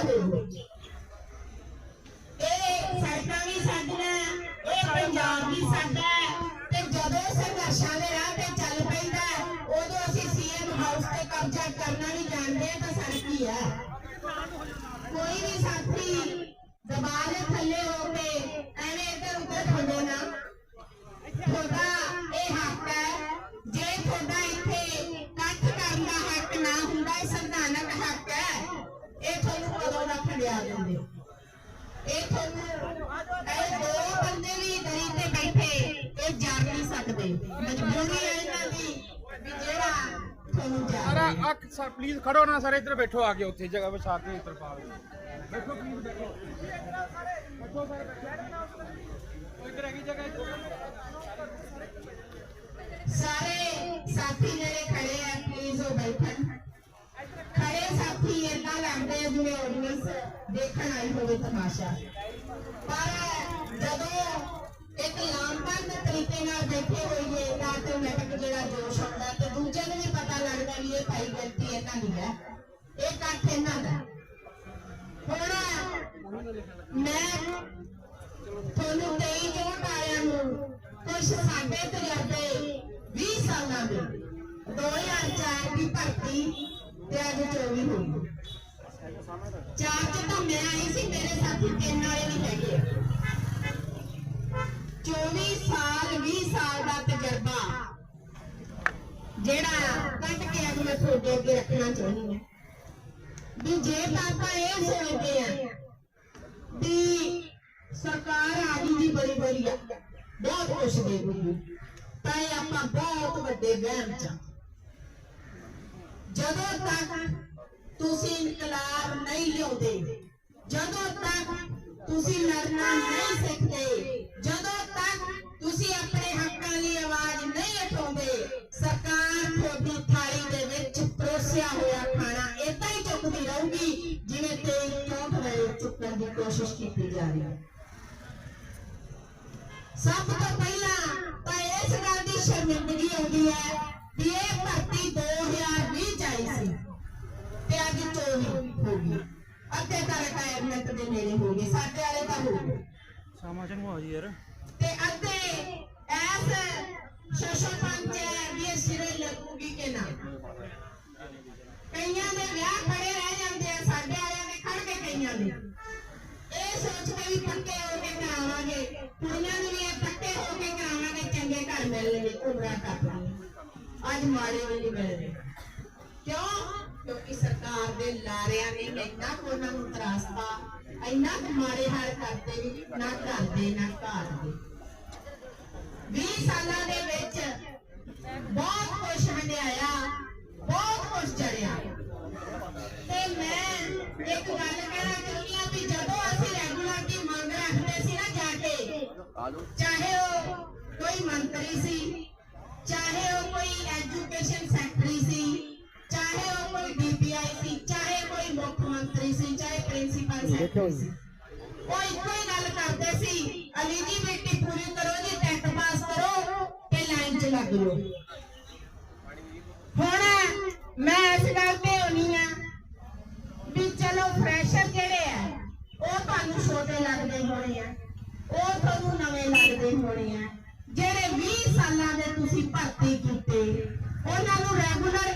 ਹੋਵੇ ਇਹ ਸੜਕਾਂ ਵੀ ਸਾਡੀਆਂ, ਇਹ ਪੰਜਾਬ ਵੀ ਸਾਡਾ ਤੇ ਜਦੋਂ ਸੰਘਰਸ਼ਾਂ ਦੇ ਰਾਹ ਤੇ ਚੱਲ ਪੈਂਦਾ ਉਦੋਂ ਅਸੀਂ ਸੀਐਮ ਹਾਊਸ ਤੇ ਕਬਜ਼ਾ ਕਰਨਾ ਵੀ ਜਾਣਦੇ ਤਾਂ ਸੜਕ ਹੀ ਹੈ। ਕੋਈ ਵੀ ਸਾਥੀ ਦਬਾਅ ਦੇ ਥੱਲੇ ਹੋ ਕੇ ਐਵੇਂ ਇੱਧਰ ਉੱਧਰ ਖੜੋ ਨਾ। ਤੁਹਾਡਾ ਇਹ ਹੱਕ ਹੈ, ਜੇ ਤੁਹਾਡਾ ਇੱਥੇ ਇਕੱਠ ਕਰਨ ਦਾ ਹੱਕ ਨਾ ਹੁੰਦਾ, ਇਹ ਸੰਵਿਧਾਨਕ ਹੱਕ ਹੈ। ਇਹ ਤੁਹਾਨੂੰ ਕਦੋਂ ਦਾ ਖੜਿਆ ਦਿੰਦੇ। ਇਹ ਤੁਹਾਨੂੰ ਇਹ ਦੋ ਬੰਦੇ ਵੀ ਦਰੀ ਤੇ ਬੈਠੇ ਇਹ ਜਾਣ ਨਹੀਂ ਸਕਦੇ। ਮਜਬੂਰੀ ਹੈ ਇਹਨਾਂ ਦੀ ਵੀ ਜਿਹੜਾ ਤੁਹਾਨੂੰ ਸਰ ਜਾਣ ਅੱਖ ਸਰ ਪਲੀਜ਼ ਖੜੋ ਨਾ ਸਰ ਇੱਧਰ ਬੈਠੋ ਆ ਕੇ ਉੱਥੇ ਜਗ੍ਹਾ ਵਿਛਾ ਕੇ ਇੱਧਰ ਪਾਓ ਬੈਠੋ ਪਲੀਜ਼ ਬੈਠੋ। ਬੈਠੋ ਸਰ ਬੈਠੋ। ਇੱਧਰ ਹੈਗੀ ਜਗ੍ਹਾ ਜਿਵੇਂ ਆਡੀਅנס ਦੇਖਣ ਆਈ ਹੋਵੇ ਤਮਾਸ਼ਾ। ਪਰ ਜਦੋਂ ਇੱਕ ਲਾਮਬੰਦ ਤਰੀਕੇ ਨਾਲ ਬੈਠੇ ਹੋਈਏ, ਤਾਂ ਆਟੋਮੈਟਿਕ ਜਿਹੜਾ ਜੋਸ਼ ਆਉਂਦਾ ਤੇ ਦੂਜੇ ਨੂੰ ਵੀ ਪਤਾ ਲੱਗਦਾ ਵੀ ਇਹ ਭਾਈ ਗਲਤੀ ਇਹਨਾਂ ਦੀ ਹੈ। ਇਹ ਇਕੱਠ ਇਹਨਾਂ ਦਾ ਹੁਣ ਮੈਂ ਤੁਹਾਨੂੰ 23 ਜੋਟ ਆਇਆ ਨੂੰ ਕੁਝ ਸਾਡੇ ਤਜਰਬੇ 20 ਸਾਲਾਂ ਦੇ 2004 ਦੀ ਭਰਤੀ ਤੇ ਅੱਜ 24 ਹੋ ਗਈ ਚਾਰ ਚ ਤਾਂ ਮੈਂ ਆਈ ਸੀ, ਮੇਰੇ ਸਾਥੀ ਤਿੰਨ ਵਾਲੇ ਵੀ ਹੈਗੇ। 24 ਸਾਲ 20 ਸਾਲ ਦਾ ਤਜਰਬਾ। ਜਿਹੜਾ ਕੱਢ ਕੇ ਅੱਜ ਮੈਂ ਤੁਹਾਡੇ ਅੱਗੇ ਰੱਖਣਾ ਚਾਹੁੰਦੀ ਹਾਂ। ਵੀ ਜੇ ਤਾਂ ਆਪਾਂ ਇਹ ਸੋਚਦੇ ਆ ਵੀ ਸਰਕਾਰ ਆ ਗਈ ਜੀ ਬੜੀ ਬੜੀ ਆ ਬਹੁਤ ਕੁਛ ਦੇ ਦੂਗੀ ਤਾਂ ਇਹ ਆਪਾਂ ਬਹੁਤ ਵੱਡੇ ਵਹਿਮ ਚ ਜਦੋਂ ਤੱਕ ਤੁਸੀਂ ਇਨਕਲਾਬ ਨਹੀਂ ਲਿਆਉਂਦੇ। ਜਦੋਂ ਤੱਕ ਤੁਸੀਂ ਲੜਨਾ ਨਹੀਂ ਸਿੱਖਦੇ, ਜਦੋਂ ਤੱਕ ਤੁਸੀਂ ਆਪਣੇ ਹੱਕਾਂ ਲਈ ਆਵਾਜ਼ ਨਹੀਂ ਉਠਾਉਂਦੇ, ਸਰਕਾਰ ਤੁਹਾਡੀ ਥਾਲੀ ਦੇ ਵਿੱਚ ਪਰੋਸਿਆ ਹੋਇਆ ਖਾਣਾ ਏਦਾਂ ਹੀ ਚੁੱਕਦੀ ਰਹੂਗੀ, ਜਿਵੇਂ ਤੇਲ ਚੌਂਕ ਰਹੇ ਚੁੱਕਣ ਦੀ ਕੋਸ਼ਿਸ਼ ਕੀਤੀ ਜਾ ਰਹੀ ਹੈ। ਸਭ ਤੋਂ ਪਹਿਲਾਂ ਤਾਂ ਇਸ ਗੱਲ ਦੀ ਸ਼ਰਮਿੰਦਗੀ ਆਉਂਦੀ ਹੈ ਵੀ ਇਹ ਭਰਤੀ 2020 ਚ ਆਈ ਸੀ ਤੇ 24 ਹੋ ਗਈ ਅੱਧੇ ਤਾਂ ਰਿਟਾਇਰਮੈਂਟ ਦੇ ਨੇੜੇ ਹੋ ਗਏ ਸਾਡੇ ਵਾਲੇ ਤਾਂ ਹੋ ਗਏ। ਸਮਾਂ ਆ ਜੀ ਯਾਰ। ਤੇ ਅੱਧੇ ਐਸ ਸ਼ਸ਼ੋ ਪੰਚ ਵੀ ਸਿਰੇ ਲੱਗੂਗੀ ਕਿ ਨਾ? ਕਈਆਂ ਦੇ ਵਿਆਹ ਖੜੇ ਰਹਿ ਜਾਂਦੇ ਆ ਸਾਡੇ ਵਾਲਿਆਂ ਦੇ ਖੜ ਕੇ ਕਈਆਂ ਦੇ। ਇਹ ਸੋਚ ਕੇ ਵੀ ਪੱਕੇ ਹੋ ਕੇ ਕਰਾਵਾਂਗੇ ਕੁੜੀਆਂ ਨੂੰ ਵੀ ਪੱਕੇ ਹੋ ਕੇ ਕਰਾਵਾਂਗੇ ਚੰਗੇ ਘਰ ਮਿਲਣਗੇ ਉਮਰਾਂ ਕੱਟਣਗੇ ਅੱਜ ਮਾੜੇ ਵੀ ਨਹੀਂ ਮਿਲਦੇ। ਕਿਉਂ? ਕਿਉਂਕਿ ਸਰਕਾਰ ਦੇ ਲਾਰਿਆਂ ਨੇ ਇੰਨਾ ਕੁ ਉਹਨਾਂ ਨੂੰ ਤਰਾਸਤਾ, ਇੰਨਾ ਕੁ ਮਾੜੇ ਹਾਲ ਕਰਤੇ ਨਾ ਘਰ ਨਾ ਘਰ ਦੇ। 20 ਸਾਲਾਂ ਦੇ ਵਿੱਚ ਬਹੁਤ ਕੁਝ ਹੰਡਿਆਇਆ ਬਹੁਤ ਕੁਝ ਚੜਿਆ। ਤੇ ਮੈਂ ਇੱਕ ਗੱਲ ਕਹਿਣਾ ਚਾਹੁੰਦੀ ਹਾਂ ਵੀ ਜਦੋਂ ਅਸੀਂ ਰੈਗੂਲਰ ਦੀ ਮੰਗ ਰੱਖਦੇ ਸੀ ਨਾ ਜਾ ਕੇ, ਚਾਹੇ ਉਹ ਕੋਈ ਮੰਤਰੀ ਸੀ ਪ੍ਰਿੰਸੀਪਲ ਸੈਕਟਰੀ ਉਹ ਇੱਕੋ ਹੀ ਗੱਲ ਕਰਦੇ ਸੀ ਐਲੀਜੀਬਿਲਟੀ ਪੂਰੀ ਕਰੋ ਜੀ, ਟੈਟ ਪਾਸ ਕਰੋ ਤੇ ਲਾਈਨ 'ਚ ਲੱਗ ਜਾਓ। ਹੁਣ ਮੈਂ ਇਸ ਗੱਲ ਤੇ ਹੋਣੀ ਆ ਵੀ ਚਲੋ ਫਰੈਸ਼ਰ ਜਿਹੜੇ ਆ, ਉਹ ਤੁਹਾਨੂੰ ਛੋਟੇ ਲੱਗਦੇ ਹੋਣੇ ਆ, ਉਹ ਤੁਹਾਨੂੰ ਨਵੇਂ ਲੱਗਦੇ ਹੋਣੇ ਆ। ਜਿਹੜੇ 20 ਸਾਲਾਂ ਦੇ ਤੁਸੀਂ ਭਰਤੀ ਕੀਤੇ, ਉਹਨਾਂ ਨੂੰ ਰੈਗੂਲਰ